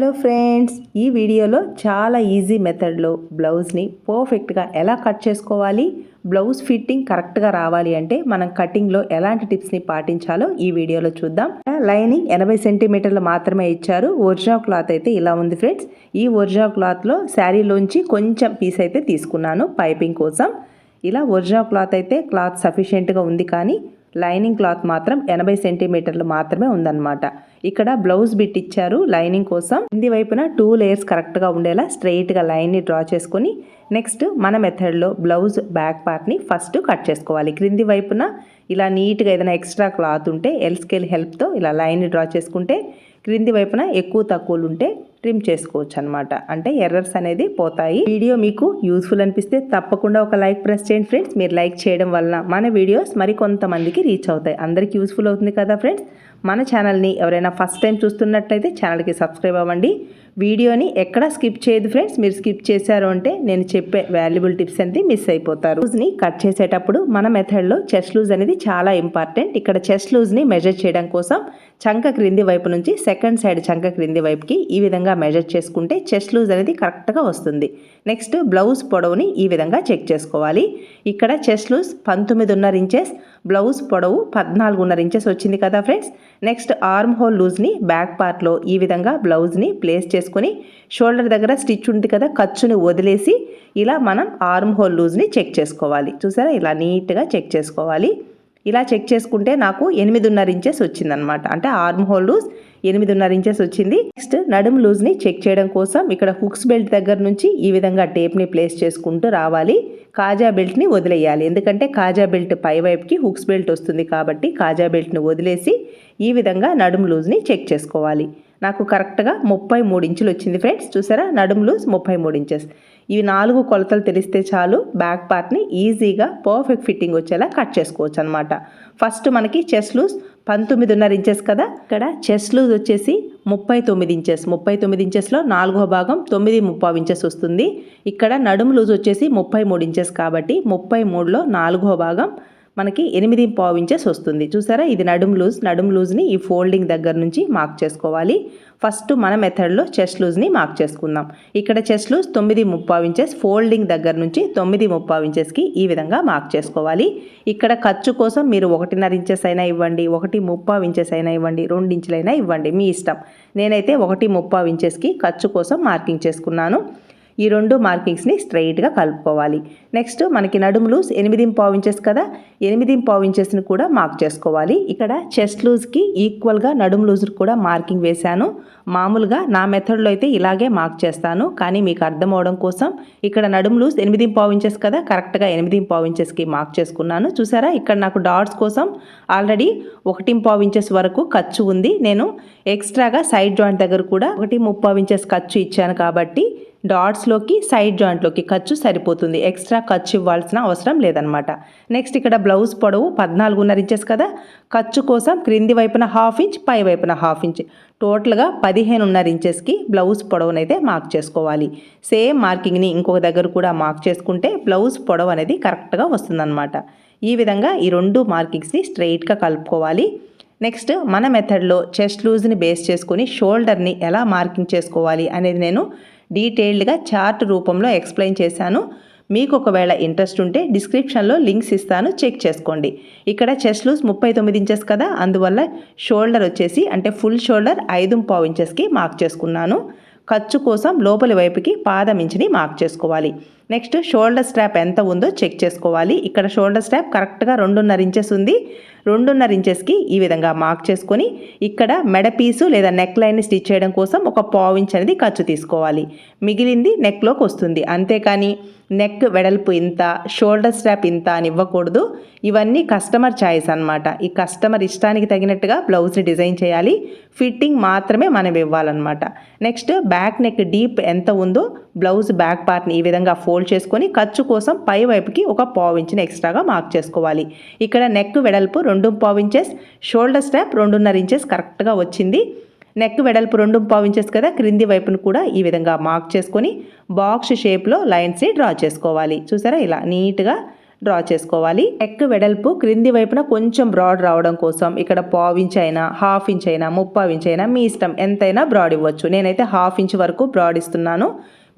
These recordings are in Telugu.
హలో ఫ్రెండ్స్ ఈ వీడియోలో చాలా ఈజీ మెథడ్లో బ్లౌజ్ని పర్ఫెక్ట్గా ఎలా కట్ చేసుకోవాలి బ్లౌజ్ ఫిట్టింగ్ కరెక్ట్గా రావాలి అంటే మనం కటింగ్లో ఎలాంటి టిప్స్ని పాటించాలో ఈ వీడియోలో చూద్దాం. లైనింగ్ ఎనభై సెంటీమీటర్లు మాత్రమే ఇచ్చారు. ఒరిజినల్ క్లాత్ అయితే ఇలా ఉంది ఫ్రెండ్స్. ఈ ఒరిజినల్ క్లాత్లో శారీలోంచి కొంచెం పీస్ అయితే తీసుకున్నాను పైపింగ్ కోసం. ఇలా ఒరిజినల్ క్లాత్ అయితే క్లాత్ సఫిషియెంట్గా ఉంది కానీ లైనింగ్ క్లాత్ మాత్రం ఎనభై సెంటీమీటర్లు మాత్రమే ఉందన్నమాట. ఇక్కడ బ్లౌజ్ బిట్ ఇచ్చారు లైనింగ్ కోసం. కింది వైపున టూ లేయర్స్ కరెక్ట్గా ఉండేలా స్ట్రెయిట్గా లైన్ని డ్రా చేసుకొని నెక్స్ట్ మన మెథడ్లో బ్లౌజ్ బ్యాక్ పార్ట్ని ఫస్ట్ కట్ చేసుకోవాలి. క్రింది వైపున ఇలా నీట్గా ఏదైనా ఎక్స్ట్రా క్లాత్ ఉంటే ఎల్ స్కేల్ హెల్ప్తో ఇలా లైన్ని డ్రా చేసుకుంటే క్రింది వైపున ఎక్కువ తక్కువలు ఉంటే ట్రిమ్ చేసుకోవచ్చు అనమాట అంటే ఎర్రర్స్ అనేది పోతాయి. వీడియో మీకు యూస్ఫుల్ అనిపిస్తే తప్పకుండా ఒక లైక్ ప్రెస్ చేయండి ఫ్రెండ్స్ మీరు లైక్ చేయడం వలన మన వీడియోస్ మరి కొంతమందికి రీచ్ అవుతాయి. అందరికీ యూస్ఫుల్ అవుతుంది కదా ఫ్రెండ్స్ మన ఛానల్ని ఎవరైనా ఫస్ట్ టైం చూస్తున్నట్లయితే ఛానల్కి సబ్స్క్రైబ్ అవ్వండి. వీడియోని ఎక్కడ స్కిప్ చేయదు ఫ్రెండ్స్. మీరు స్కిప్ చేశారు అంటే నేను చెప్పే వాల్యుబుల్ టిప్స్ అనేది మిస్ అయిపోతారు. లూజ్ని కట్ చేసేటప్పుడు మన మెథడ్లో చెస్ట్ లూజ్ అనేది చాలా ఇంపార్టెంట్. ఇక్కడ చెస్ట్ లూజ్ని మెజర్ చేయడం కోసం చంక క్రింది వైపు నుంచి సెకండ్ సైడ్ చంక క్రింది వైపుకి ఈ విధంగా మెజర్ చేసుకుంటే చెస్ట్ లూజ్ అనేది కరెక్ట్గా వస్తుంది. నెక్స్ట్ బ్లౌజ్ పొడవుని ఈ విధంగా చెక్ చేసుకోవాలి. ఇక్కడ చెస్ట్ లూజ్ పంతొమ్మిదిన్నర ఇంచెస్ బ్లౌజ్ పొడవు పద్నాలుగున్నర ఇంచెస్ వచ్చింది కదా ఫ్రెండ్స్. నెక్స్ట్ ఆర్మ్ హోల్ లూజ్ని బ్యాక్ పార్ట్లో ఈ విధంగా బ్లౌజ్ని ప్లేస్ చేసుకొని షోల్డర్ దగ్గర స్టిచ్ ఉంది కదా ఖర్చుని వదిలేసి ఇలా మనం ఆర్మ్ హోల్ లూజ్ని చెక్ చేసుకోవాలి. చూసారా? ఇలా నీట్గా చెక్ చేసుకోవాలి. ఇలా చెక్ చేసుకుంటే నాకు ఎనిమిదిన్నర ఇంచెస్ వచ్చిందనమాట అంటే ఆర్మ్ హోల్ లూజ్ ఎనిమిదిన్నర ఇంచెస్ వచ్చింది. నెక్స్ట్ నడుము లూజ్ని చెక్ చేయడం కోసం ఇక్కడ హుక్స్ బెల్ట్ దగ్గర నుంచి ఈ విధంగా టేప్ని ప్లేస్ చేసుకుంటూ రావాలి. కాజా బెల్ట్ని వదిలేయాలి. ఎందుకంటే కాజా బెల్ట్ పై వైపుకి హుక్స్ బెల్ట్ వస్తుంది కాబట్టి కాజా బెల్ట్ని వదిలేసి ఈ విధంగా నడుము లూజ్ని చెక్ చేసుకోవాలి. నాకు కరెక్ట్గా ముప్పై మూడు ఇంచులు వచ్చింది ఫ్రెండ్స్. చూసారా? నడుము లూజ్ ముప్పై మూడు ఇంచెస్. ఇవి నాలుగు కొలతలు తెలిస్తే చాలు బ్యాక్ పార్ట్ని ఈజీగా పర్ఫెక్ట్ ఫిట్టింగ్ వచ్చేలా కట్ చేసుకోవచ్చు అనమాట ఫస్ట్ మనకి చెస్ట్ లూజ్ పంతొమ్మిదిన్నర ఇంచెస్ కదా? ఇక్కడ చెస్ట్ లూజ్ వచ్చేసి ముప్పై తొమ్మిది ఇంచెస్. ముప్పై తొమ్మిది ఇంచెస్లో నాలుగో భాగం తొమ్మిది ముప్పై ఇంచెస్ వస్తుంది. ఇక్కడ నడుము లూజ్ వచ్చేసి ముప్పై మూడు ఇంచెస్ కాబట్టి ముప్పై మూడులో నాలుగో భాగం మనకి ఎనిమిది పావు ఇంచెస్ వస్తుంది. చూసారా? ఇది నడుం లూజ్ నడుం లూజ్ని ఈ ఫోల్డింగ్ దగ్గర నుంచి మార్క్ చేసుకోవాలి. ఫస్ట్ మన మెథడ్లో చెస్ట్ లూజ్ని మార్క్ చేసుకుందాం. ఇక్కడ చెస్ట్ లూజ్ తొమ్మిది ముప్పావు ఇంచెస్ ఫోల్డింగ్ దగ్గర నుంచి తొమ్మిది ముప్పావు ఇంచెస్కి ఈ విధంగా మార్క్ చేసుకోవాలి. ఇక్కడ ఖర్చు కోసం మీరు ఒకటిన్నర ఇంచెస్ అయినా ఇవ్వండి ఒకటి ముప్పావు ఇంచెస్ అయినా ఇవ్వండి రెండు ఇంచులైనా ఇవ్వండి మీ ఇష్టం. నేనైతే ఒకటి ముప్పావు ఇంచెస్కి ఖర్చు కోసం మార్కింగ్ చేసుకున్నాను. ఈ రెండు మార్కింగ్స్ని స్ట్రైట్గా కలుపుకోవాలి. నెక్స్ట్ మనకి నడుము లూజ్ ఎనిమిది పావు ఇంచెస్ కదా? ఎనిమిది పావు ఇంచెస్ని కూడా మార్క్ చేసుకోవాలి. ఇక్కడ చెస్ట్ లూజ్కి ఈక్వల్గా నడుము లూజ్ కూడా మార్కింగ్ వేశాను. మామూలుగా నా మెథడ్లో అయితే ఇలాగే మార్క్ చేస్తాను. కానీ మీకు అర్థం అవడం కోసం ఇక్కడ నడుము లూజ్ ఎనిమిది పావు ఇంచెస్ కదా? కరెక్ట్గా ఎనిమిది పావు ఇంచెస్కి మార్క్ చేసుకున్నాను. చూసారా? ఇక్కడ నాకు డాట్స్ కోసం ఆల్రెడీ ఒకటి పావు ఇంచెస్ వరకు ఖర్చు ఉంది. నేను ఎక్స్ట్రాగా సైడ్ జాయింట్ దగ్గర కూడా ఒకటి ముప్పావు ఇంచెస్ ఖర్చు ఇచ్చాను కాబట్టి డాట్స్లోకి సైడ్ జాయింట్లోకి ఖర్చు సరిపోతుంది. ఎక్స్ట్రా ఖర్చు ఇవ్వాల్సిన అవసరం లేదనమాట నెక్స్ట్ ఇక్కడ బ్లౌజ్ పొడవు పద్నాలుగున్నర ఇంచెస్ కదా. ఖర్చు కోసం క్రింది వైపున హాఫ్ ఇంచ్ పై వైపున హాఫ్ ఇంచ్. టోటల్గా పదిహేనున్నర ఇంచెస్కి బ్లౌజ్ పొడవునైతే మార్క్ చేసుకోవాలి. సేమ్ మార్కింగ్ని ఇంకొక దగ్గర కూడా మార్క్ చేసుకుంటే బ్లౌజ్ పొడవు అనేది కరెక్ట్గా వస్తుందన్నమాట. ఈ విధంగా ఈ రెండు మార్కింగ్స్ని స్ట్రైట్గా కలుపుకోవాలి. నెక్స్ట్ మన మెథడ్లో చెస్ట్ లూజ్ని బేస్ చేసుకుని షోల్డర్ని ఎలా మార్కింగ్ చేసుకోవాలి అనేది నేను డీటెయిల్డ్గా చార్ట్ రూపంలో ఎక్స్ప్లెయిన్ చేశాను. మీకు ఒకవేళ ఇంట్రెస్ట్ ఉంటే డిస్క్రిప్షన్లో లింక్స్ ఇస్తాను. చెక్ చేసుకోండి. ఇక్కడ చెస్ట్ లూజ్ ముప్పై తొమ్మిది ఇంచెస్ కదా? అందువల్ల షోల్డర్ వచ్చేసి అంటే ఫుల్ షోల్డర్ ఐదు పావు ఇంచెస్కి మార్క్ చేసుకున్నాను. ఖర్చు కోసం లోపలి వైపుకి పాదం ఇంచుని మార్క్ చేసుకోవాలి. నెక్స్ట్ షోల్డర్ స్ట్రాప్ ఎంత ఉందో చెక్ చేసుకోవాలి. ఇక్కడ షోల్డర్ స్ట్రాప్ కరెక్ట్గా రెండున్నర ఇంచెస్ ఉంది. రెండున్నర ఇంచెస్కి ఈ విధంగా మార్క్ చేసుకొని ఇక్కడ మెడ పీసు లేదా నెక్ లైన్ని స్టిచ్ చేయడం కోసం ఒక పావు ఇంచ్ అనేది ఖర్చు తీసుకోవాలి. మిగిలింది నెక్లోకి వస్తుంది. అంతేకాని నెక్ వెడల్పు ఇంత షోల్డర్ స్ట్రాప్ ఇంత అని ఇవ్వకూడదు. ఇవన్నీ కస్టమర్ ఛాయిస్ అనమాట ఈ కస్టమర్ ఇష్టానికి తగినట్టుగా బ్లౌజ్ని డిజైన్ చేయాలి. ఫిట్టింగ్ మాత్రమే మనం ఇవ్వాలన్నమాట. నెక్స్ట్ బ్యాక్ నెక్ డీప్ ఎంత ఉందో బ్లౌజ్ బ్యాక్ పార్ట్ని ఈ విధంగా ఫోల్డ్ చేసుకొని ఖర్చు కోసం పై వైపుకి ఒక పావు ఎక్స్ట్రాగా మార్క్ చేసుకోవాలి. ఇక్కడ నెక్ వెడల్పు రెండు పావు ఇంచెస్ షోల్డర్ స్ట్రాప్ రెండున్నర ఇంచెస్ కరెక్ట్గా వచ్చింది. నెక్ వెడల్పు రెండు పావు ఇంచెస్ కదా క్రింది వైపును కూడా ఈ విధంగా మార్క్ చేసుకొని బాక్స్ షేప్లో లైన్స్ని డ్రా చేసుకోవాలి. చూసారా? ఇలా నీట్గా డ్రా చేసుకోవాలి. ఎక్క వెడల్పు క్రింది వైపున కొంచెం బ్రాడ్ రావడం కోసం ఇక్కడ పావు ఇంచ్ అయినా హాఫ్ ఇంచ్ అయినా ముప్పావు ఇంచ్ అయినా మీ ఇష్టం ఎంతైనా బ్రాడ్ ఇవ్వచ్చు. నేనైతే హాఫ్ ఇంచ్ వరకు బ్రాడ్ ఇస్తున్నాను.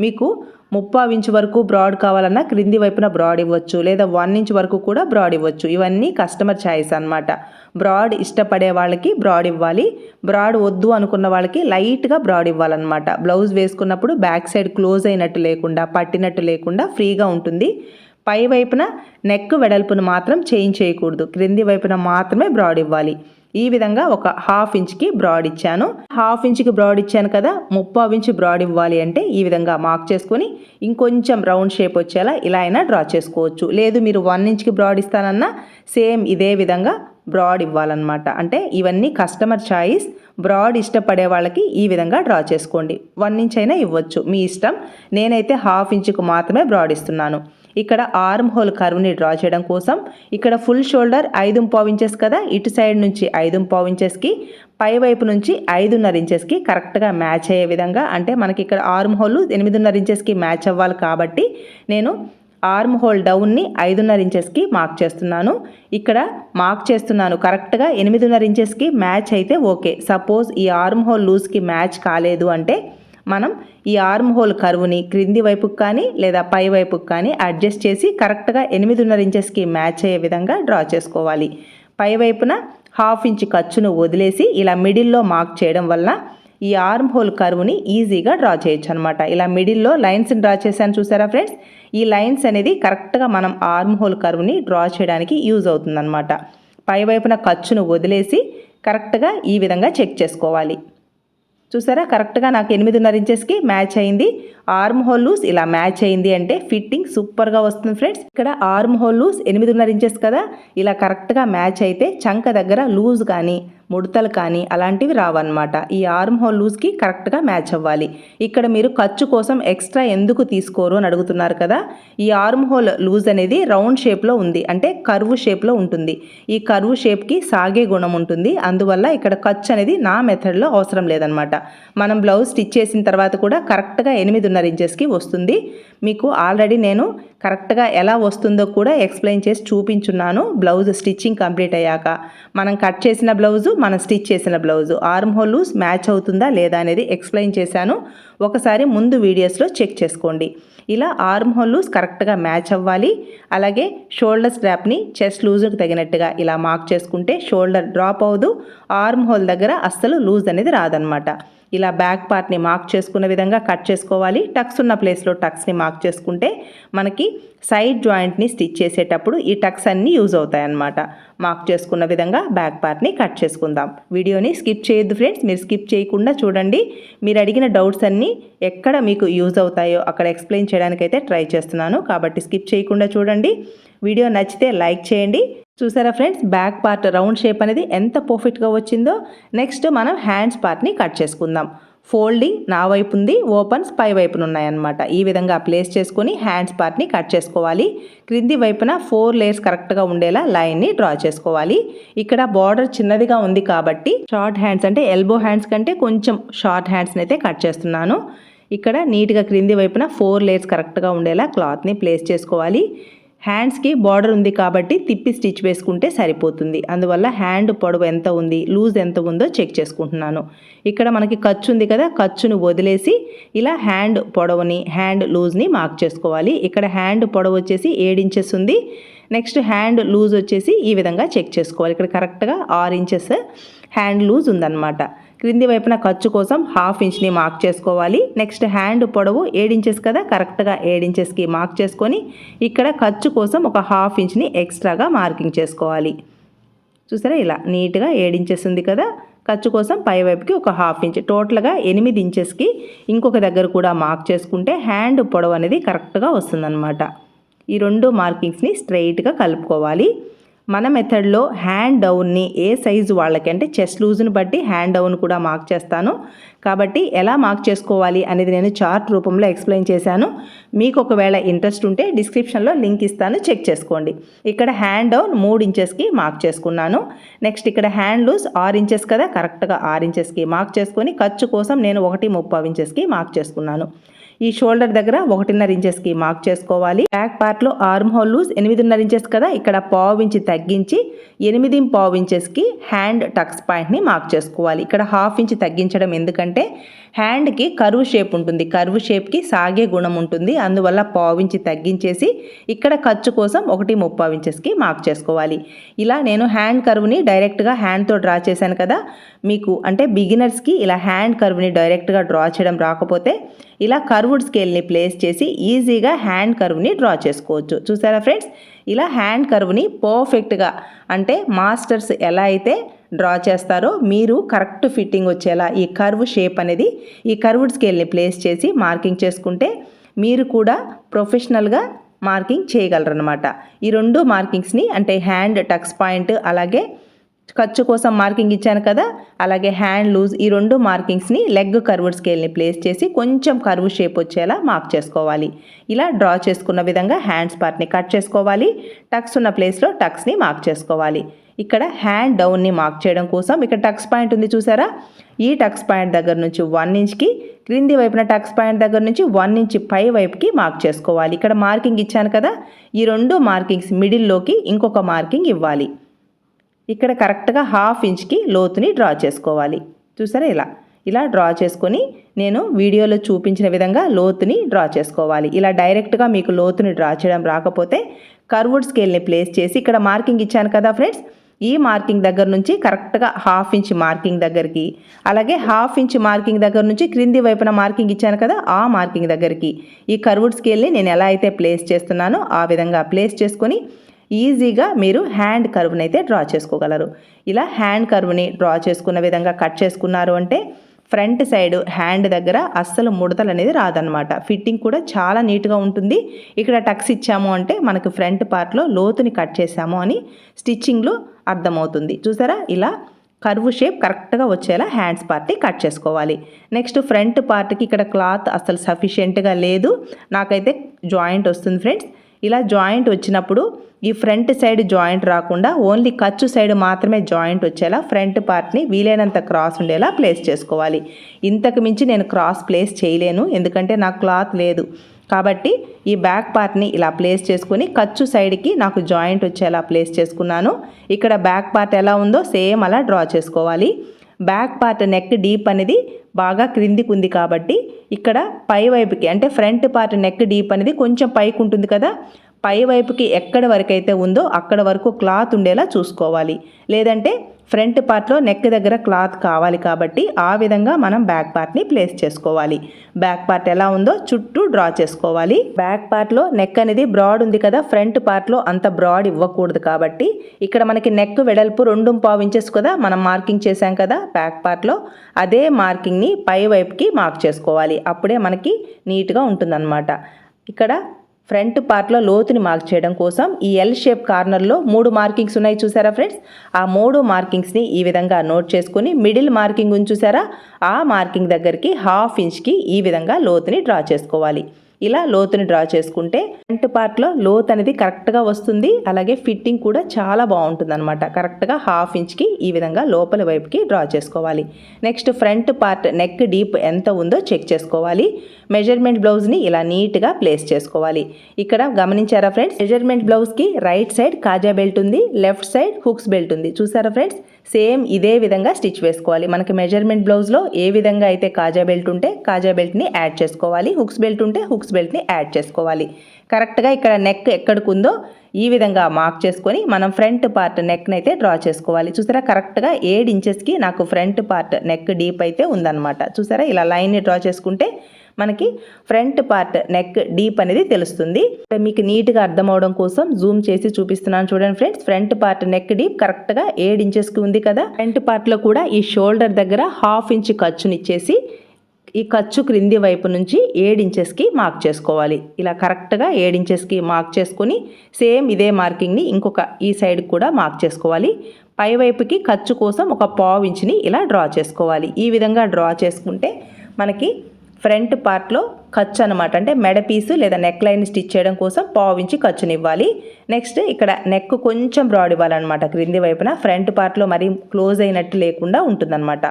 మీకు ముప్పావు ఇంచ్ వరకు బ్రాడ్ కావాలన్నా క్రింది వైపున బ్రాడ్ ఇవ్వచ్చు. లేదా వన్ ఇంచ్ వరకు కూడా బ్రాడ్ ఇవ్వచ్చు. ఇవన్నీ కస్టమర్ ఛాయిస్ అన్నమాట. బ్రాడ్ ఇష్టపడే వాళ్ళకి బ్రాడ్ ఇవ్వాలి. బ్రాడ్ వద్దు అనుకున్న వాళ్ళకి లైట్గా బ్రాడ్ ఇవ్వాలన్నమాట. బ్లౌజ్ వేసుకున్నప్పుడు బ్యాక్ సైడ్ క్లోజ్ అయినట్టు లేకుండా పట్టినట్టు లేకుండా ఫ్రీగా ఉంటుంది. పై వైపున నెక్ వెడల్పును మాత్రం చేంజ్ చేయకూడదు. క్రింది వైపున మాత్రమే బ్రాడ్ ఇవ్వాలి. ఈ విధంగా ఒక హాఫ్ ఇంచ్కి బ్రాడ్ ఇచ్చాను. హాఫ్ ఇంచ్కి బ్రాడ్ ఇచ్చాను కదా ముప్పావు ఇంచ్ బ్రాడ్ ఇవ్వాలి అంటే ఈ విధంగా మార్క్ చేసుకొని ఇంకొంచెం రౌండ్ షేప్ వచ్చేలా ఇలా అయినా డ్రా చేసుకోవచ్చు. లేదు మీరు వన్ ఇంచ్కి బ్రాడ్ ఇస్తానన్నా సేమ్ ఇదే విధంగా బ్రాడ్ ఇవ్వాలన్నమాట. అంటే ఇవన్నీ కస్టమర్ చాయిస్ బ్రాడ్ ఇష్టపడే వాళ్ళకి ఈ విధంగా డ్రా చేసుకోండి. వన్ ఇంచ్ అయినా ఇవ్వచ్చు. మీ ఇష్టం. నేనైతే హాఫ్ ఇంచుకు మాత్రమే బ్రాడ్ ఇస్తున్నాను. ఇక్కడ ఆర్మ్ హోల్ కర్వ్ని డ్రా చేయడం కోసం. ఇక్కడ ఫుల్ షోల్డర్ ఐదు పావు ఇంచెస్ కదా ఇటు సైడ్ నుంచి ఐదు పావు ఇంచెస్కి పై వైపు నుంచి ఐదున్నర ఇంచెస్కి కరెక్ట్గా మ్యాచ్ అయ్యే విధంగా అంటే మనకి ఇక్కడ ఆర్మ్ హోల్ ఎనిమిదిన్నర ఇంచెస్కి మ్యాచ్ అవ్వాలి కాబట్టి నేను ఆర్మ్ హోల్ డౌన్ని ఐదున్నర ఇంచెస్కి మార్క్ చేస్తున్నాను. ఇక్కడ మార్క్ చేస్తున్నాను కరెక్ట్గా ఎనిమిదిన్నర ఇంచెస్కి మ్యాచ్ అయితే ఓకే సపోజ్ ఈ ఆర్మ్ హోల్ లూజ్కి మ్యాచ్ కాలేదు అంటే మనం ఈ ఆర్మ్ హోల్ కరువుని క్రింది వైపుకి కానీ లేదా పై వైపుకి కానీ అడ్జస్ట్ చేసి కరెక్ట్గా ఎనిమిదిన్నర ఇంచెస్కి మ్యాచ్ అయ్యే విధంగా డ్రా చేసుకోవాలి. పై వైపున హాఫ్ ఇంచ్ ఖర్చును వదిలేసి ఇలా మిడిల్లో మార్క్ చేయడం వల్ల ఈ ఆర్మ్ హోల్ కరువుని ఈజీగా డ్రా చేయొచ్చు అనమాట ఇలా మిడిల్లో లైన్స్ని డ్రా చేశాను చూసారా ఫ్రెండ్స్? ఈ లైన్స్ అనేది కరెక్ట్గా మనం ఆర్మ్ హోల్ కరువుని డ్రా చేయడానికి యూజ్ అవుతుందన్నమాట. పై వైపున ఖర్చును వదిలేసి కరెక్ట్గా ఈ విధంగా చెక్ చేసుకోవాలి. చూసారా? కరెక్ట్గా నాకు ఎనిమిదిన్నర ఇంచెస్కి మ్యాచ్ అయింది. ఆర్మ్ హోల్ లూస్ ఇలా మ్యాచ్ అయింది అంటే ఫిట్టింగ్ సూపర్గా వస్తుంది ఫ్రెండ్స్. ఇక్కడ ఆర్మ్ హోల్ లూస్ ఎనిమిదిన్నర ఇంచెస్ కదా? ఇలా కరెక్ట్గా మ్యాచ్ అయితే చంక దగ్గర లూజ్ కానీ ముడతలు కానీ అలాంటివి రావన్నమాట. ఈ ఆర్మ్ హోల్ లూజ్కి కరెక్ట్గా మ్యాచ్ అవ్వాలి. ఇక్కడ మీరు ఖర్చు కోసం ఎక్స్ట్రా ఎందుకు తీసుకోరు అని అడుగుతున్నారు కదా? ఈ ఆర్మ్ హోల్ లూజ్ అనేది రౌండ్ షేప్లో ఉంది. అంటే కర్వ్ షేప్లో ఉంటుంది. ఈ కర్వ్ షేప్కి సాగే గుణం ఉంటుంది. అందువల్ల ఇక్కడ ఖర్చు అనేది నా మెథడ్లో అవసరం లేదనమాట మనం బ్లౌజ్ స్టిచ్ చేసిన తర్వాత కూడా కరెక్ట్గా ఎనిమిదిన్నర ఇంచెస్కి వస్తుంది. మీకు ఆల్రెడీ నేను కరెక్ట్గా ఎలా వస్తుందో కూడా ఎక్స్ప్లెయిన్ చేసి చూపించున్నాను. బ్లౌజ్ స్టిచ్చింగ్ కంప్లీట్ అయ్యాక. మనం కట్ చేసిన బ్లౌజు మనం స్టిచ్ చేసిన blouse. Arm hole loose match అవుతుందా లేదా అనేది ఎక్స్ప్లెయిన్ చేశాను. ఒకసారి ముందు వీడియోస్లో చెక్ చేసుకోండి. ఇలా ఆర్మ్ హోల్ లూస్ కరెక్ట్గా మ్యాచ్ అవ్వాలి. అలాగే షోల్డర్ స్ట్రాప్ని చెస్ట్ లూజ్కి తగినట్టుగా ఇలా మార్క్ చేసుకుంటే షోల్డర్ డ్రాప్ అవ్వదు. ఆర్మ్ హోల్ దగ్గర అస్సలు లూజ్ అనేది రాదనమాట ఇలా బ్యాక్ పార్ట్ని మార్క్ చేసుకున్న విధంగా కట్ చేసుకోవాలి. టక్స్ ఉన్న ప్లేస్లో టక్స్ని మార్క్ చేసుకుంటే మనకి సైడ్ జాయింట్ని స్టిచ్ చేసేటప్పుడు ఈ టక్స్ అన్నీ యూజ్ అవుతాయి అన్నమాట. మార్క్ చేసుకున్న విధంగా బ్యాక్ పార్ట్ని కట్ చేసుకుందాం. వీడియోని స్కిప్ చేయొద్దు ఫ్రెండ్స్ మీరు స్కిప్ చేయకుండా చూడండి. మీరు అడిగిన డౌట్స్ అన్నీ ఎక్కడ మీకు యూజ్ అవుతాయో అక్కడ ఎక్స్ప్లెయిన్ చేయడానికైతే ట్రై చేస్తున్నాను. కాబట్టి స్కిప్ చేయకుండా చూడండి. వీడియో నచ్చితే లైక్ చేయండి. చూసారా friends? Back part round shape అనేది ఎంత పర్ఫెక్ట్గా వచ్చిందో. నెక్స్ట్ మనం హ్యాండ్స్ పార్ట్ని కట్ చేసుకుందాం. ఫోల్డింగ్ నా వైపు ఉంది ఓపెన్స్ పై వైపున ఉన్నాయన్నమాట. ఈ విధంగా ప్లేస్ చేసుకొని హ్యాండ్స్ పార్ట్ని కట్ చేసుకోవాలి. క్రింది వైపున ఫోర్ లేయర్స్ కరెక్ట్గా ఉండేలా లైన్ని డ్రా చేసుకోవాలి. ఇక్కడ బార్డర్ చిన్నదిగా ఉంది కాబట్టి షార్ట్ హ్యాండ్స్ అంటే ఎల్బో హ్యాండ్స్ కంటే కొంచెం షార్ట్ హ్యాండ్స్ని అయితే కట్ చేస్తున్నాను. ఇక్కడ నీట్గా క్రింది వైపున ఫోర్ లేయర్స్ కరెక్ట్గా ఉండేలా క్లాత్ని ప్లేస్ చేసుకోవాలి. హ్యాండ్స్కి బార్డర్ ఉంది కాబట్టి తిప్పి స్టిచ్ వేసుకుంటే సరిపోతుంది. అందువల్ల హ్యాండ్ పొడవు ఎంత ఉంది లూజ్ ఎంత ఉందో చెక్ చేసుకుంటున్నాను. ఇక్కడ మనకి ఖర్చు ఉంది కదా ఖర్చును వదిలేసి ఇలా హ్యాండ్ పొడవుని హ్యాండ్ లూజ్ని మార్క్ చేసుకోవాలి. ఇక్కడ హ్యాండ్ పొడవు వచ్చేసి ఏడు ఇంచెస్ ఉంది. నెక్స్ట్ హ్యాండ్ లూజ్ వచ్చేసి ఈ విధంగా చెక్ చేసుకోవాలి. ఇక్కడ కరెక్ట్గా ఆరు ఇంచెస్ హ్యాండ్ లూజ్ ఉందన్నమాట. క్రింది వైపున ఖర్చు కోసం హాఫ్ ఇంచ్ని మార్క్ చేసుకోవాలి. నెక్స్ట్ హ్యాండ్ పొడవు ఇంచెస్ కదా కరెక్ట్గా ఇంచెస్కి మార్క్ చేసుకొని ఇక్కడ ఖర్చు కోసం ఒక హాఫ్ ఇంచ్ని ఎక్స్ట్రాగా మార్కింగ్ చేసుకోవాలి. చూసారా ఇలా నీట్గా ఇంచెస్ ఉంది కదా ఖర్చు కోసం పై వైపుకి ఒక హాఫ్ ఇంచ్ టోటల్గా ఎనిమిది ఇంచెస్కి ఇంకొక దగ్గర కూడా మార్క్ చేసుకుంటే హ్యాండ్ పొడవు అనేది కరెక్ట్గా వస్తుందన్నమాట. ఈ రెండు మార్కింగ్స్ని స్ట్రైట్గా కలుపుకోవాలి. మన మెథడ్లో హ్యాండ్ డౌన్ని ఏ సైజు వాళ్ళకి అంటే చెస్ట్ లూజ్ని బట్టి హ్యాండ్ డౌన్ కూడా మార్క్ చేస్తాను. కాబట్టి ఎలా మార్క్ చేసుకోవాలి అనేది నేను చార్ట్ రూపంలో ఎక్స్ప్లెయిన్ చేశాను. మీకు ఒకవేళ ఇంట్రెస్ట్ ఉంటే డిస్క్రిప్షన్లో లింక్ ఇస్తాను. చెక్ చేసుకోండి. ఇక్కడ హ్యాండ్ డౌన్ మూడు ఇంచెస్కి మార్క్ చేసుకున్నాను. నెక్స్ట్ ఇక్కడ హ్యాండ్ లూజ్ ఆరు ఇంచెస్ కదా కరెక్ట్గా ఆరు ఇంచెస్కి మార్క్ చేసుకొని ఖర్చు కోసం నేను ఒకటి ముప్పై ఇంచెస్కి మార్క్ చేసుకున్నాను. ఈ షోల్డర్ దగ్గర ఒకటిన్నర ఇంచెస్కి మార్క్ చేసుకోవాలి. బ్యాక్ పార్ట్లో ఆర్మ్ హోల్ లూజ్ ఎనిమిదిన్నర ఇంచెస్ కదా ఇక్కడ పావు ఇంచి తగ్గించి ఎనిమిది పావు ఇంచెస్కి హ్యాండ్ టక్స్ పాయింట్ని మార్క్ చేసుకోవాలి. ఇక్కడ హాఫ్ ఇంచ్ తగ్గించడం ఎందుకంటే హ్యాండ్కి కరువు షేప్ ఉంటుంది. కరువు షేప్కి సాగే గుణం ఉంటుంది. అందువల్ల పావు ఇంచి తగ్గించేసి ఇక్కడ ఖర్చు కోసం ఒకటి ముప్పావు ఇంచెస్కి మార్క్ చేసుకోవాలి. ఇలా నేను హ్యాండ్ కర్వ్ని డైరెక్ట్గా హ్యాండ్తో డ్రా చేశాను కదా మీకు అంటే బిగినర్స్కి ఇలా హ్యాండ్ కర్వ్ని డైరెక్ట్గా డ్రా చేయడం రాకపోతే ఇలా కర్వుడ్ స్కేల్ని ప్లేస్ చేసి ఈజీగా హ్యాండ్ కర్వ్ని డ్రా చేసుకోవచ్చు. చూసారా ఫ్రెండ్స్ ఇలా హ్యాండ్ కర్వ్ని పర్ఫెక్ట్గా అంటే మాస్టర్స్ ఎలా అయితే డ్రా చేస్తారో మీరు కరెక్ట్ ఫిట్టింగ్ వచ్చేలా ఈ కర్వ్ షేప్ అనేది ఈ కర్వ్డ్ స్కేల్ని ప్లేస్ చేసి మార్కింగ్ చేసుకుంటే మీరు కూడా ప్రొఫెషనల్గా మార్కింగ్ చేయగలరనమాట ఈ రెండు మార్కింగ్స్ని అంటే హ్యాండ్ టక్స్ పాయింట్ అలాగే ఖర్చు కోసం మార్కింగ్ ఇచ్చాను కదా అలాగే హ్యాండ్ లూజ్ ఈ రెండు మార్కింగ్స్ని లెగ్ కర్వ్డ్ స్కేల్ని ప్లేస్ చేసి కొంచెం కర్వ్ షేప్ వచ్చేలా మార్క్ చేసుకోవాలి. ఇలా డ్రా చేసుకున్న విధంగా హ్యాండ్స్ పార్ట్ని కట్ చేసుకోవాలి. టక్స్ ఉన్న ప్లేస్లో టక్స్ని మార్క్ చేసుకోవాలి. ఇక్కడ హ్యాండ్ డౌన్ని మార్క్ చేయడం కోసం ఇక్కడ టక్స్ పాయింట్ ఉంది చూసారా? ఈ టక్స్ పాయింట్ దగ్గర నుంచి వన్ ఇంచ్కి క్రింది వైపున టక్స్ పాయింట్ దగ్గర నుంచి వన్ ఇంచ్ పై వైపుకి మార్క్ చేసుకోవాలి. ఇక్కడ మార్కింగ్ ఇచ్చాను కదా ఈ రెండు మార్కింగ్స్ మిడిల్లోకి ఇంకొక మార్కింగ్ ఇవ్వాలి. ఇక్కడ కరెక్ట్గా హాఫ్ ఇంచ్కి లోతుని డ్రా చేసుకోవాలి. చూసారా ఇలా? ఇలా డ్రా చేసుకొని నేను వీడియోలో చూపించిన విధంగా లోతుని డ్రా చేసుకోవాలి. ఇలా డైరెక్ట్గా మీకు లోతుని డ్రా చేయడం రాకపోతే కర్వుడ్ స్కేల్ని ప్లేస్ చేసి ఇక్కడ మార్కింగ్ ఇచ్చాను కదా ఫ్రెండ్స్? ఈ మార్కింగ్ దగ్గర నుంచి కరెక్ట్గా హాఫ్ ఇంచ్ మార్కింగ్ దగ్గరికి అలాగే హాఫ్ ఇంచ్ మార్కింగ్ దగ్గర నుంచి క్రింది వైపున మార్కింగ్ ఇచ్చాను కదా ఆ మార్కింగ్ దగ్గరికి ఈ కర్వుడ్ స్కేల్ని నేను ఎలా అయితే ప్లేస్ చేస్తున్నానో ఆ విధంగా ప్లేస్ చేసుకొని ఈజీగా మీరు హ్యాండ్ కర్వ్ని అయితే డ్రా చేసుకోగలరు. ఇలా హ్యాండ్ కర్వ్ని డ్రా చేసుకున్న విధంగా కట్ చేసుకున్నారు అంటే ఫ్రంట్ సైడ్ హ్యాండ్ దగ్గర అస్సలు ముడతలు అనేది రాదనమాట ఫిట్టింగ్ కూడా చాలా నీట్గా ఉంటుంది. ఇక్కడ టక్స్ ఇచ్చాము అంటే మనకు ఫ్రంట్ పార్ట్లో లోతుని కట్ చేసాము అని స్టిచ్చింగ్లో అర్థమవుతుంది. చూసారా? ఇలా కర్వ్ షేప్ కరెక్ట్గా వచ్చేలా హ్యాండ్స్ పార్టీ కట్ చేసుకోవాలి. నెక్స్ట్ ఫ్రంట్ పార్ట్కి ఇక్కడ క్లాత్ అసలు సఫిషియెంట్గా లేదు. నాకైతే జాయింట్ వస్తుంది ఫ్రెండ్స్. ఇలా జాయింట్ వచ్చినప్పుడు ఈ ఫ్రంట్ సైడ్ జాయింట్ రాకుండా ఓన్లీ ఖర్చు సైడ్ మాత్రమే జాయింట్ వచ్చేలా ఫ్రంట్ పార్ట్ని వీలైనంత క్రాస్ ఉండేలా ప్లేస్ చేసుకోవాలి. ఇంతకు మించి నేను క్రాస్ ప్లేస్ చేయలేను ఎందుకంటే నాకు క్లాత్ లేదు. కాబట్టి ఈ బ్యాక్ పార్ట్ని ఇలా ప్లేస్ చేసుకుని ఖర్చు సైడ్కి నాకు జాయింట్ వచ్చేలా ప్లేస్ చేసుకున్నాను. ఇక్కడ బ్యాక్ పార్ట్ ఎలా ఉందో సేమ్ అలా డ్రా చేసుకోవాలి. బ్యాక్ పార్ట్ నెక్ డీప్ అనేది బాగా క్రిందికి ఉంది కాబట్టి ఇక్కడ పై వైపుకి అంటే ఫ్రంట్ పార్ట్ నెక్ డీప్ అనేది కొంచెం పైకి ఉంటుంది కదా పై వైపుకి ఎక్కడ వరకు అయితే ఉందో అక్కడ వరకు క్లాత్ ఉండేలా చూసుకోవాలి. లేదంటే ఫ్రంట్ పార్ట్లో నెక్ దగ్గర క్లాత్ కావాలి కాబట్టి ఆ విధంగా మనం బ్యాక్ పార్ట్ని ప్లేస్ చేసుకోవాలి. బ్యాక్ పార్ట్ ఎలా ఉందో చుట్టూ డ్రా చేసుకోవాలి. బ్యాక్ పార్ట్లో నెక్ అనేది బ్రాడ్ ఉంది కదా ఫ్రంట్ పార్ట్లో అంత బ్రాడ్ ఇవ్వకూడదు కాబట్టి ఇక్కడ మనకి నెక్ వెడల్పు రెండు పావు ఇంచెస్ కదా మనం మార్కింగ్ చేసాం కదా బ్యాక్ పార్ట్లో అదే మార్కింగ్ని పై వైపుకి మార్క్ చేసుకోవాలి. అప్పుడే మనకి నీట్గా ఉంటుందన్నమాట. ఇక్కడ ఫ్రంట్ పార్ట్లో లోతుని మార్క్ చేయడం కోసం ఈ ఎల్ షేప్ కార్నర్లో మూడు మార్కింగ్స్ ఉన్నాయి. చూసారా ఫ్రెండ్స్? ఆ మూడు మార్కింగ్స్ని ఈ విధంగా నోట్ చేసుకుని మిడిల్ మార్కింగ్ ఉంది చూసారా? ఆ మార్కింగ్ దగ్గరికి హాఫ్ ఇంచ్కి ఈ విధంగా లోతుని డ్రా చేసుకోవాలి. ఇలా లోతుని డ్రా చేసుకుంటే ఫ్రంట్ పార్ట్లో లోత్ అనేది కరెక్ట్గా వస్తుంది. అలాగే ఫిట్టింగ్ కూడా చాలా బాగుంటుంది అనమాట కరెక్ట్గా హాఫ్ ఇంచ్కి ఈ విధంగా లోపల వైపుకి డ్రా చేసుకోవాలి. Next front part neck deep ఎంత ఉందో చెక్ చేసుకోవాలి. మెజర్మెంట్ బ్లౌజ్ని ఇలా నీట్గా ప్లేస్ చేసుకోవాలి. ఇక్కడ గమనించారా ఫ్రెండ్స్ మెజర్మెంట్ బ్లౌజ్కి రైట్ సైడ్ కాజా బెల్ట్ ఉంది లెఫ్ట్ సైడ్ హుక్స్ బెల్ట్ ఉంది. చూసారా ఫ్రెండ్స్ సేమ్ ఇదే విధంగా స్టిచ్ వేసుకోవాలి. మనకి మెజర్మెంట్ బ్లౌజ్లో ఏ విధంగా అయితే కాజా బెల్ట్ ఉంటే కాజా బెల్ట్ని యాడ్ చేసుకోవాలి. హుక్స్ బెల్ట్ ఉంటే హుక్స్ బెల్ట్ని యాడ్ చేసుకోవాలి. కరెక్ట్గా ఇక్కడ నెక్ ఎక్కడికి ఉందో ఈ విధంగా మార్క్ చేసుకొని మనం ఫ్రంట్ పార్ట్ నెక్ని అయితే డ్రా చేసుకోవాలి. చూసారా? కరెక్ట్గా ఏడు ఇంచెస్కి నాకు ఫ్రంట్ పార్ట్ నెక్ డీప్ అయితే ఉందన్నమాట. చూసారా? ఇలా లైన్ని డ్రా చేసుకుంటే మనకి ఫ్రంట్ పార్ట్ నెక్ డీప్ అనేది తెలుస్తుంది. మీకు నీట్గా అర్థం అవడం కోసం జూమ్ చేసి చూపిస్తున్నాను చూడండి friends. Front part neck deep కరెక్ట్గా ఏడు ఇంచెస్కి ఉంది కదా. ఫ్రంట్ పార్ట్లో కూడా ఈ షోల్డర్ దగ్గర హాఫ్ ఇంచ్ ఖర్చునిచ్చేసి ఈ ఖర్చు క్రింది వైపు నుంచి ఏడు ఇంచెస్కి మార్క్ చేసుకోవాలి. ఇలా కరెక్ట్గా ఏడించెస్కి మార్క్ చేసుకొని సేమ్ ఇదే మార్కింగ్ని ఇంకొక ఈ సైడ్ కూడా మార్క్ చేసుకోవాలి. పైవైపుకి ఖర్చు కోసం ఒక పావు ఇంచుని ఇలా డ్రా చేసుకోవాలి. ఈ విధంగా డ్రా చేసుకుంటే మనకి ఫ్రంట్ పార్ట్లో ఖర్చు అనమాట అంటే మెడ పీసు లేదా నెక్ లైన్ స్టిచ్ చేయడం కోసం పావు ఇంచి ఖర్చుని ఇవ్వాలి నెక్స్ట్ ఇక్కడ నెక్ కొంచెం బ్రాడ్ ఇవ్వాలన్నమాట. క్రింది వైపున ఫ్రంట్ పార్ట్లో మరీ క్లోజ్ అయినట్టు లేకుండా ఉంటుందన్నమాట.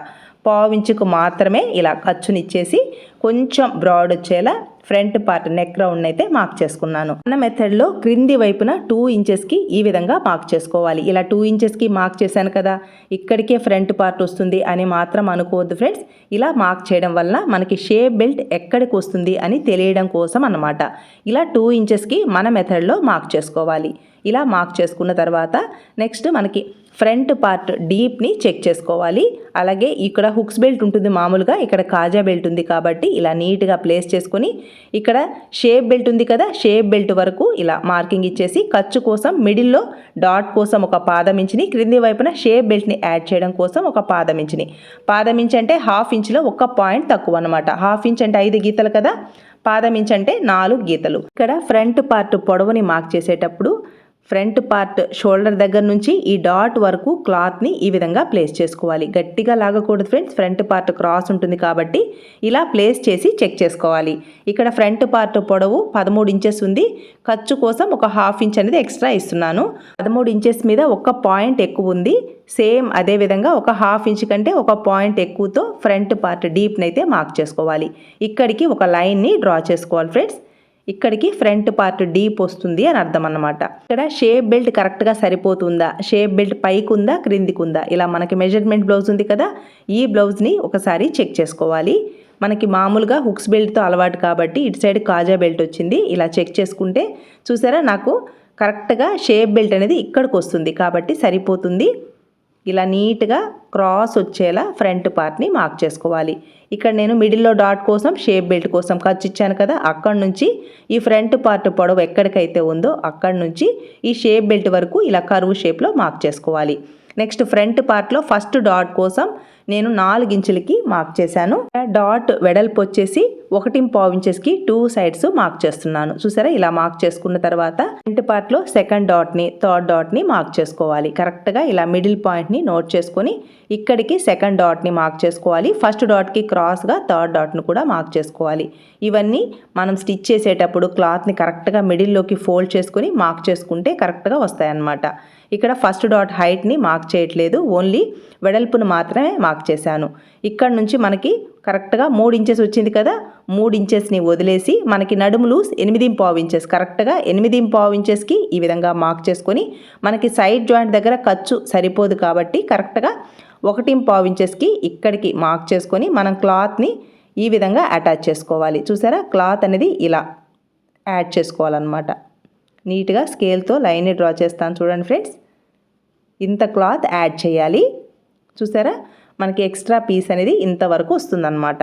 పావు ఇంచుకు మాత్రమే ఇలా ఖర్చునిచ్చేసి కొంచెం బ్రాడ్ వచ్చేలా ఫ్రంట్ పార్ట్ నెక్ రౌండ్ అయితే మార్క్ చేసుకున్నాను. అన్న మెథడ్లో క్రింది వైపున టూ ఇంచెస్కి ఈ విధంగా మార్క్ చేసుకోవాలి. ఇలా టూ ఇంచెస్కి మార్క్ చేశాను కదా ఇక్కడికే ఫ్రంట్ పార్ట్ వస్తుంది అని మాత్రం అనుకోవద్దు ఫ్రెండ్స్ ఇలా మార్క్ చేయడం వలన మనకి షేప్ బెల్ట్ ఎక్కడికి వస్తుంది అని తెలియడం కోసం అన్నమాట. ఇలా టూ ఇంచెస్కి మన మెథడ్లో మార్క్ చేసుకోవాలి. ఇలా మార్క్ చేసుకున్న తర్వాత నెక్స్ట్ మనకి ఫ్రంట్ పార్ట్ డీప్ని చెక్ చేసుకోవాలి. అలాగే ఇక్కడ హుక్స్ బెల్ట్ ఉంటుంది మామూలుగా ఇక్కడ కాజా బెల్ట్ ఉంది కాబట్టి ఇలా నీట్గా ప్లేస్ చేసుకొని ఇక్కడ షేప్ బెల్ట్ ఉంది కదా షేప్ బెల్ట్ వరకు ఇలా మార్కింగ్ ఇచ్చేసి ఖర్చు కోసం మిడిల్లో డాట్ కోసం ఒక పాదం ఇంచిని క్రింది వైపున షేప్ బెల్ట్ని యాడ్ చేయడం కోసం ఒక పాదం ఇంచిని పాదం ఇంచ్ అంటే హాఫ్ ఇంచ్లో ఒక పాయింట్ తక్కువ అనమాట హాఫ్ ఇంచ్ అంటే ఐదు గీతలు కదా పాదం ఇంచ్ అంటే నాలుగు గీతలు. ఇక్కడ ఫ్రంట్ పార్ట్ పొడవుని మార్క్ చేసేటప్పుడు ఫ్రంట్ పార్ట్ షోల్డర్ దగ్గర నుంచి ఈ డాట్ వరకు క్లాత్ని ఈ విధంగా ప్లేస్ చేసుకోవాలి. గట్టిగా లాగకూడదు ఫ్రెండ్స్. ఫ్రంట్ పార్ట్ క్రాస్ ఉంటుంది కాబట్టి ఇలా ప్లేస్ చేసి చెక్ చేసుకోవాలి. ఇక్కడ ఫ్రంట్ పార్ట్ పొడవు పదమూడు ఇంచెస్ ఉంది. ఖర్చు కోసం ఒక హాఫ్ ఇంచ్ అనేది ఎక్స్ట్రా ఇస్తున్నాను. పదమూడు ఇంచెస్ మీద ఒక పాయింట్ ఎక్కువ ఉంది. సేమ్ అదే విధంగా ఒక హాఫ్ ఇంచ్ కంటే ఒక పాయింట్ ఎక్కువతో ఫ్రంట్ పార్ట్ డీప్ని అయితే మార్క్ చేసుకోవాలి. ఇక్కడికి ఒక లైన్ని డ్రా చేసుకోవాలి ఫ్రెండ్స్. ఇక్కడికి ఫ్రంట్ పార్ట్ డీప్ వస్తుంది అని అర్థం అన్నమాట ఇక్కడ షేప్ బెల్ట్ కరెక్ట్గా సరిపోతుందా? షేప్ బెల్ట్ పైకి ఉందా క్రిందికి ఉందా ఇలా మనకి మెజర్మెంట్ బ్లౌజ్ ఉంది కదా ఈ బ్లౌజ్ని ఒకసారి చెక్ చేసుకోవాలి. మనకి మామూలుగా హుక్స్ బెల్ట్తో అలవాటు కాబట్టి ఇటు సైడ్ కాజా బెల్ట్ వచ్చింది. ఇలా చెక్ చేసుకుంటే చూసారా నాకు కరెక్ట్గా షేప్ బెల్ట్ అనేది ఇక్కడికి వస్తుంది కాబట్టి సరిపోతుంది. ఇలా నీట్గా క్రాస్ వచ్చేలా ఫ్రంట్ పార్ట్ని మార్క్ చేసుకోవాలి. ఇక్కడ నేను మిడిల్లో డాట్ కోసం షేప్ బెల్ట్ కోసం ఖర్చు ఇచ్చాను కదా అక్కడ నుంచి ఈ ఫ్రంట్ పార్ట్ పొడవు ఎక్కడికైతే ఉందో అక్కడ నుంచి ఈ షేప్ బెల్ట్ వరకు ఇలా కరువు షేప్లో మార్క్ చేసుకోవాలి. నెక్స్ట్ ఫ్రంట్ పార్ట్లో ఫస్ట్ డాట్ కోసం నేను నాలుగు ఇంచులకి మార్క్ చేశాను. డాట్ వెడల్పు వచ్చేసి ఒకటి పావు ఇంచెస్కి టూ సైడ్స్ మార్క్ చేస్తున్నాను. చూసారా? ఇలా మార్క్ చేసుకున్న తర్వాత ఫ్రంట్ పార్ట్లో సెకండ్ డాట్ని థర్డ్ డాట్ని మార్క్ చేసుకోవాలి. కరెక్ట్గా ఇలా మిడిల్ పాయింట్ని నోట్ చేసుకొని ఇక్కడికి సెకండ్ డాట్ని మార్క్ చేసుకోవాలి. ఫస్ట్ డాట్కి క్రాస్గా థర్డ్ డాట్ను కూడా మార్క్ చేసుకోవాలి. ఇవన్నీ మనం స్టిచ్ చేసేటప్పుడు క్లాత్ని కరెక్ట్గా మిడిల్లోకి ఫోల్డ్ చేసుకొని మార్క్ చేసుకుంటే కరెక్ట్గా వస్తాయన్నమాట. ఇక్కడ ఫస్ట్ డాట్ హైట్ని మార్క్ చేయట్లేదు. ఓన్లీ వెడల్పును మాత్రమే మార్క్ చేశాను. ఇక్కడ నుంచి మనకి కరెక్ట్గా మూడు ఇంచెస్ వచ్చింది కదా మూడు ఇంచెస్ని వదిలేసి మనకి నడుము లూస్ ఎనిమిది పావు ఇంచెస్. కరెక్ట్గా ఎనిమిది పావు ఇంచెస్కి ఈ విధంగా మార్క్ చేసుకొని మనకి సైడ్ జాయింట్ దగ్గర ఖర్చు సరిపోదు కాబట్టి కరెక్ట్గా ఒకటి పావు ఇంచెస్కి ఇక్కడికి మార్క్ చేసుకొని మనం క్లాత్ని ఈ విధంగా అటాచ్ చేసుకోవాలి. చూసారా? క్లాత్ అనేది ఇలా యాడ్ చేసుకోవాలన్నమాట. నీట్గా స్కేల్తో లైన్ని డ్రా చేస్తాను చూడండి ఫ్రెండ్స్. ఇంత క్లాత్ యాడ్ చేయాలి. చూసారా? మనకి ఎక్స్ట్రా పీస్ అనేది ఇంతవరకు వస్తుందన్నమాట.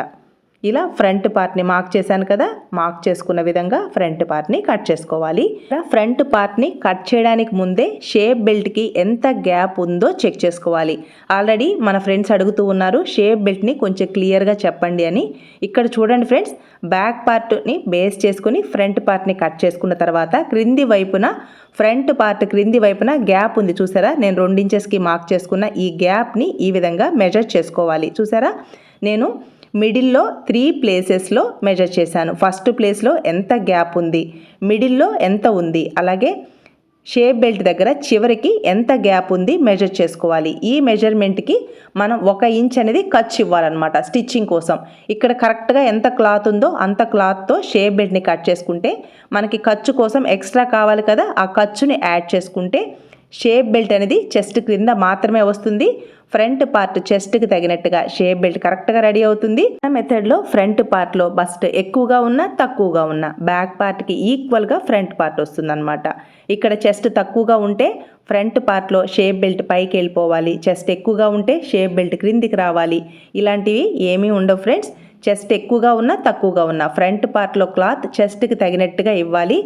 ఇలా ఫ్రంట్ పార్ట్ని మార్క్ చేశాను కదా మార్క్ చేసుకున్న విధంగా ఫ్రంట్ పార్ట్ని కట్ చేసుకోవాలి. ఇలా ఫ్రంట్ పార్ట్ని కట్ చేయడానికి ముందే షేప్ బెల్ట్కి ఎంత గ్యాప్ ఉందో చెక్ చేసుకోవాలి. ఆల్రెడీ మన ఫ్రెండ్స్ అడుగుతూ ఉన్నారు షేప్ బెల్ట్ని కొంచెం క్లియర్గా చెప్పండి అని. ఇక్కడ చూడండి ఫ్రెండ్స్ బ్యాక్ పార్ట్ని బేస్ చేసుకుని ఫ్రంట్ పార్ట్ని కట్ చేసుకున్న తర్వాత క్రింది వైపున ఫ్రంట్ పార్ట్ క్రింది వైపున గ్యాప్ ఉంది చూసారా? నేను రెండించెస్కి మార్క్ చేసుకున్న ఈ గ్యాప్ని ఈ విధంగా మెజర్ చేసుకోవాలి. చూసారా? నేను మిడిల్లో త్రీ ప్లేసెస్లో మెజర్ చేశాను. ఫస్ట్ ప్లేస్లో ఎంత గ్యాప్ ఉంది? మిడిల్లో ఎంత ఉంది? అలాగే షేప్ బెల్ట్ దగ్గర చివరికి ఎంత గ్యాప్ ఉంది మెజర్ చేసుకోవాలి. ఈ మెజర్మెంట్కి మనం ఒక ఇంచ్ అనేది ఖర్చు ఇవ్వాలన్నమాట స్టిచ్చింగ్ కోసం. ఇక్కడ కరెక్ట్గా ఎంత క్లాత్ ఉందో అంత క్లాత్తో షేప్ బెల్ట్ని కట్ చేసుకుంటే మనకి ఖర్చు కోసం ఎక్స్ట్రా కావాలి కదా ఆ ఖర్చుని యాడ్ చేసుకుంటే షేప్ బెల్ట్ అనేది చెస్ట్ క్రింద మాత్రమే వస్తుంది. ఫ్రంట్ పార్ట్ చెస్ట్కి తగినట్టుగా షేప్ బెల్ట్ కరెక్ట్గా రెడీ అవుతుంది. ఆ మెథడ్లో ఫ్రంట్ పార్ట్లో బస్ట్ ఎక్కువగా ఉన్నా తక్కువగా ఉన్నా బ్యాక్ పార్ట్కి ఈక్వల్గా ఫ్రంట్ పార్ట్ వస్తుందన్నమాట. ఇక్కడ చెస్ట్ తక్కువగా ఉంటే ఫ్రంట్ పార్ట్లో షేప్ బెల్ట్ పైకి వెళ్ళిపోవాలి. చెస్ట్ ఎక్కువగా ఉంటే షేప్ బెల్ట్ క్రిందికి రావాలి. ఇలాంటివి ఏమీ ఉండవు ఫ్రెండ్స్. చెస్ట్ ఎక్కువగా ఉన్నా తక్కువగా ఉన్నా ఫ్రంట్ పార్ట్లో క్లాత్ చెస్ట్కి తగినట్టుగా ఇవ్వాలి.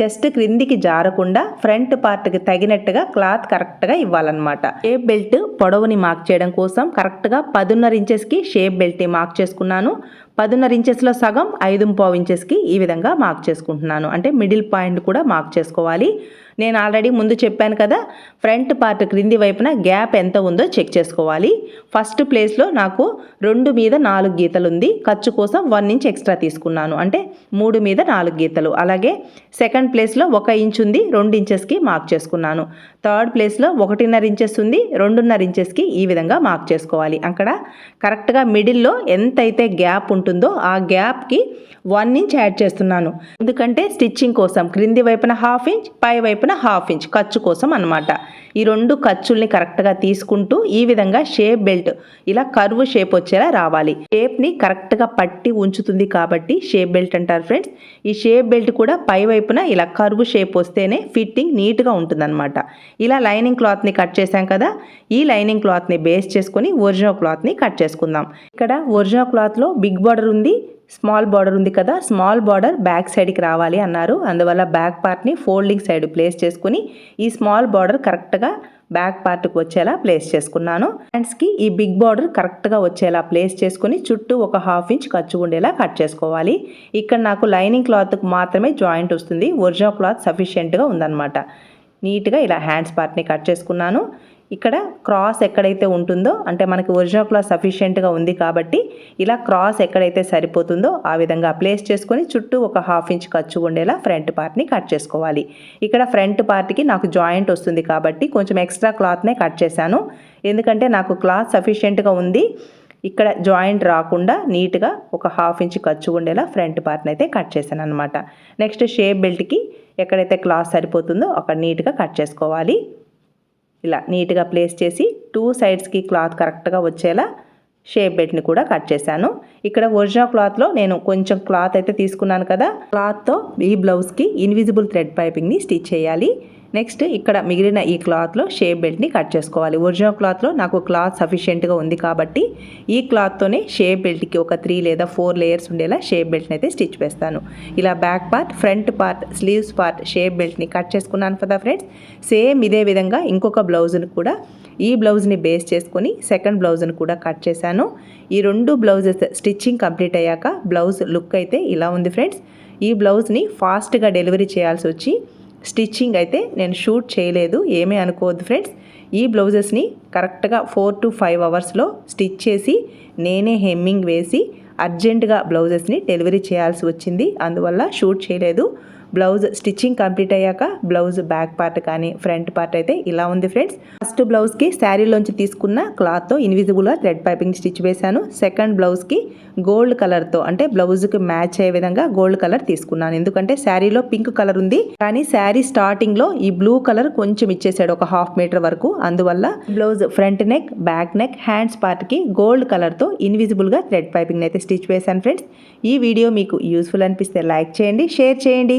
చెస్ట్ క్రిందికి జారకుండా ఫ్రంట్ పార్ట్కి తగినట్టుగా క్లాత్ కరెక్ట్గా ఇవ్వాలన్నమాట. షేప్ బెల్ట్ పొడవుని మార్క్ చేయడం కోసం కరెక్ట్గా పదున్నర ఇంచెస్కి షేప్ బెల్ట్ని మార్క్ చేసుకున్నాను. పదున్నర ఇంచెస్లో సగం ఐదు పావు ఇంచెస్కి ఈ విధంగా మార్క్ చేసుకుంటున్నాను. అంటే మిడిల్ పాయింట్ కూడా మార్క్ చేసుకోవాలి. నేను ఆల్రెడీ ముందు చెప్పాను కదా ఫ్రంట్ పార్ట్ క్రింది వైపున గ్యాప్ ఎంత ఉందో చెక్ చేసుకోవాలి. ఫస్ట్ ప్లేస్లో నాకు రెండు మీద నాలుగు గీతలు ఉంది. ఖర్చు కోసం వన్ ఇంచ్ ఎక్స్ట్రా తీసుకున్నాను. అంటే మూడు మీద నాలుగు గీతలు. అలాగే సెకండ్ ప్లేస్లో ఒక ఇంచ్ ఉంది రెండు ఇంచెస్కి మార్క్ చేసుకున్నాను. థర్డ్ ప్లేస్లో ఒకటిన్నర ఇంచెస్ ఉంది రెండున్నర ఇంచెస్కి ఈ విధంగా మార్క్ చేసుకోవాలి. అక్కడ కరెక్ట్గా మిడిల్లో ఎంతైతే గ్యాప్ ఉంటుందో ఆ గ్యాప్కి వన్ ఇంచ్ యాడ్ చేస్తున్నాను. ఎందుకంటే స్టిచ్చింగ్ కోసం క్రింది వైపున హాఫ్ ఇంచ్ పై వైపున హాఫ్ ఇంచ్ ఖర్చు కోసం అన్నమాట. ఈ రెండు ఖర్చుల్ని కరెక్ట్గా తీసుకుంటూ ఈ విధంగా షేప్ బెల్ట్ ఇలా కర్వ్ షేప్ వచ్చేలా రావాలి. షేప్ని కరెక్ట్గా పట్టి ఉంచుతుంది కాబట్టి షేప్ బెల్ట్ అంటారు ఫ్రెండ్స్. ఈ షేప్ బెల్ట్ కూడా పై వైపున ఇలా కర్వ్ షేప్ వస్తేనే ఫిట్టింగ్ నీట్గా ఉంటుందన్నమాట. ఇలా లైనింగ్ క్లాత్ని కట్ చేసాం కదా ఈ లైనింగ్ క్లాత్ని బేస్ చేసుకొని ఒరిజినల్ క్లాత్ని కట్ చేసుకుందాం. ఇక్కడ ఒరిజినల్ క్లాత్లో బిగ్ బార్డర్ ఉంది స్మాల్ బార్డర్ ఉంది కదా స్మాల్ బార్డర్ బ్యాక్ సైడ్కి రావాలి అన్నారు. అందువల్ల బ్యాక్ పార్ట్ని ఫోల్డింగ్ సైడ్ ప్లేస్ చేసుకుని ఈ స్మాల్ బార్డర్ కరెక్ట్గా బ్యాక్ పార్ట్కి వచ్చేలా ప్లేస్ చేసుకున్నాను. హ్యాండ్స్కి ఈ బిగ్ బార్డర్ కరెక్ట్గా వచ్చేలా ప్లేస్ చేసుకుని చుట్టూ ఒక హాఫ్ ఇంచ్ ఖర్చు ఉండేలా కట్ చేసుకోవాలి. ఇక్కడ నాకు లైనింగ్ క్లాత్కి మాత్రమే జాయింట్ వస్తుంది. ఒరిజినల్ క్లాత్ సఫిషియెంట్గా ఉందన్నమాట. నీట్గా ఇలా హ్యాండ్స్ పార్ట్ని కట్ చేసుకున్నాను. ఇక్కడ క్రాస్ ఎక్కడైతే ఉంటుందో అంటే మనకి ఒరిజినల్ క్లాత్ సఫిషియెంట్గా ఉంది కాబట్టి ఇలా క్రాస్ ఎక్కడైతే సరిపోతుందో ఆ విధంగా ప్లేస్ చేసుకొని చుట్టూ ఒక హాఫ్ ఇంచ్ ఖర్చు ఉండేలా ఫ్రంట్ పార్ట్ని కట్ చేసుకోవాలి. ఇక్కడ ఫ్రంట్ పార్ట్కి నాకు జాయింట్ వస్తుంది కాబట్టి కొంచెం ఎక్స్ట్రా క్లాత్నే కట్ చేశాను. ఎందుకంటే నాకు క్లాత్ సఫిషియెంట్గా ఉంది ఇక్కడ జాయింట్ రాకుండా నీట్గా ఒక హాఫ్ ఇంచ్ ఖర్చు ఉండేలా ఫ్రంట్ పార్ట్ని అయితే కట్ చేశాను అనమాట నెక్స్ట్ షేప్ బెల్ట్కి ఎక్కడైతే క్లాత్ సరిపోతుందో అక్కడ నీట్గా కట్ చేసుకోవాలి. ఇలా నీట్గా ప్లేస్ చేసి టూ సైడ్స్కి క్లాత్ కరెక్ట్గా వచ్చేలా షేప్ బెడ్ని కూడా కట్ చేశాను. ఇక్కడ ఒరిజినల్ క్లాత్లో నేను కొంచెం క్లాత్ అయితే తీసుకున్నాను కదా క్లాత్తో ఈ బ్లౌజ్కి ఇన్విజిబుల్ థ్రెడ్ పైపింగ్ని స్టిచ్ చేయాలి. నెక్స్ట్ ఇక్కడ మిగిలిన ఈ క్లాత్లో షేప్ బెల్ట్ని కట్ చేసుకోవాలి. ఒరిజినల్ క్లాత్లో నాకు క్లాత్ సఫిషియెంట్గా ఉంది కాబట్టి ఈ క్లాత్తోనే షేప్ బెల్ట్కి ఒక త్రీ లేదా ఫోర్ లేయర్స్ ఉండేలా షేప్ బెల్ట్ని అయితే స్టిచ్ వేస్తాను. ఇలా back part front part sleeves part shape బెల్ట్ని cut చేసుకున్నాను కదా ఫ్రెండ్స్ సేమ్ ఇదే విధంగా ఇంకొక బ్లౌజ్ని కూడా ఈ బ్లౌజ్ని బేస్ చేసుకొని సెకండ్ బ్లౌజ్ని కూడా కట్ చేశాను. ఈ రెండు బ్లౌజెస్ స్టిచ్చింగ్ కంప్లీట్ అయ్యాక బ్లౌజ్ లుక్ అయితే ఇలా ఉంది ఫ్రెండ్స్ ఈ బ్లౌజ్ని ఫాస్ట్గా డెలివరీ చేయాల్సి వచ్చి స్టిచ్చింగ్ అయితే నేను షూట్ చేయలేదు ఏమీ అనుకోవద్దు ఫ్రెండ్స్. ఈ బ్లౌజెస్ని కరెక్ట్గా ఫోర్ టు ఫైవ్ అవర్స్లో స్టిచ్ చేసి నేనే హెమ్మింగ్ వేసి అర్జెంటుగా బ్లౌజెస్ని డెలివరీ చేయాల్సి వచ్చింది. అందువల్ల షూట్ చేయలేదు. బ్లౌజ్ స్టిచ్చింగ్ కంప్లీట్ అయ్యాక బ్లౌజ్ బ్యాక్ పార్ట్ కానీ ఫ్రంట్ పార్ట్ అయితే ఇలా ఉంది ఫ్రెండ్స్. ఫస్ట్ బ్లౌజ్కి శారీలోంచి తీసుకున్న క్లాత్తో ఇన్విజిబుల్గా థ్రెడ్ పైపింగ్ స్టిచ్ వేశాను. సెకండ్ బ్లౌజ్కి గోల్డ్ కలర్తో అంటే బ్లౌజ్కి మ్యాచ్ అయ్యే విధంగా గోల్డ్ కలర్ తీసుకున్నాను. ఎందుకంటే శారీలో పింక్ కలర్ ఉంది. కానీ శారీ స్టార్టింగ్లో ఈ బ్లూ కలర్ కొంచెం ఇచ్చేసాడు ఒక హాఫ్ మీటర్ వరకు. అందువల్ల blouse front neck back neck hands పార్ట్కి గోల్డ్ కలర్తో ఇన్విజిబుల్గా థ్రెడ్ పైపింగ్ అయితే స్టిచ్ వేశాను ఫ్రెండ్స్. ఈ వీడియో మీకు యూస్ఫుల్ అనిపిస్తే లైక్ చేయండి షేర్ చేయండి.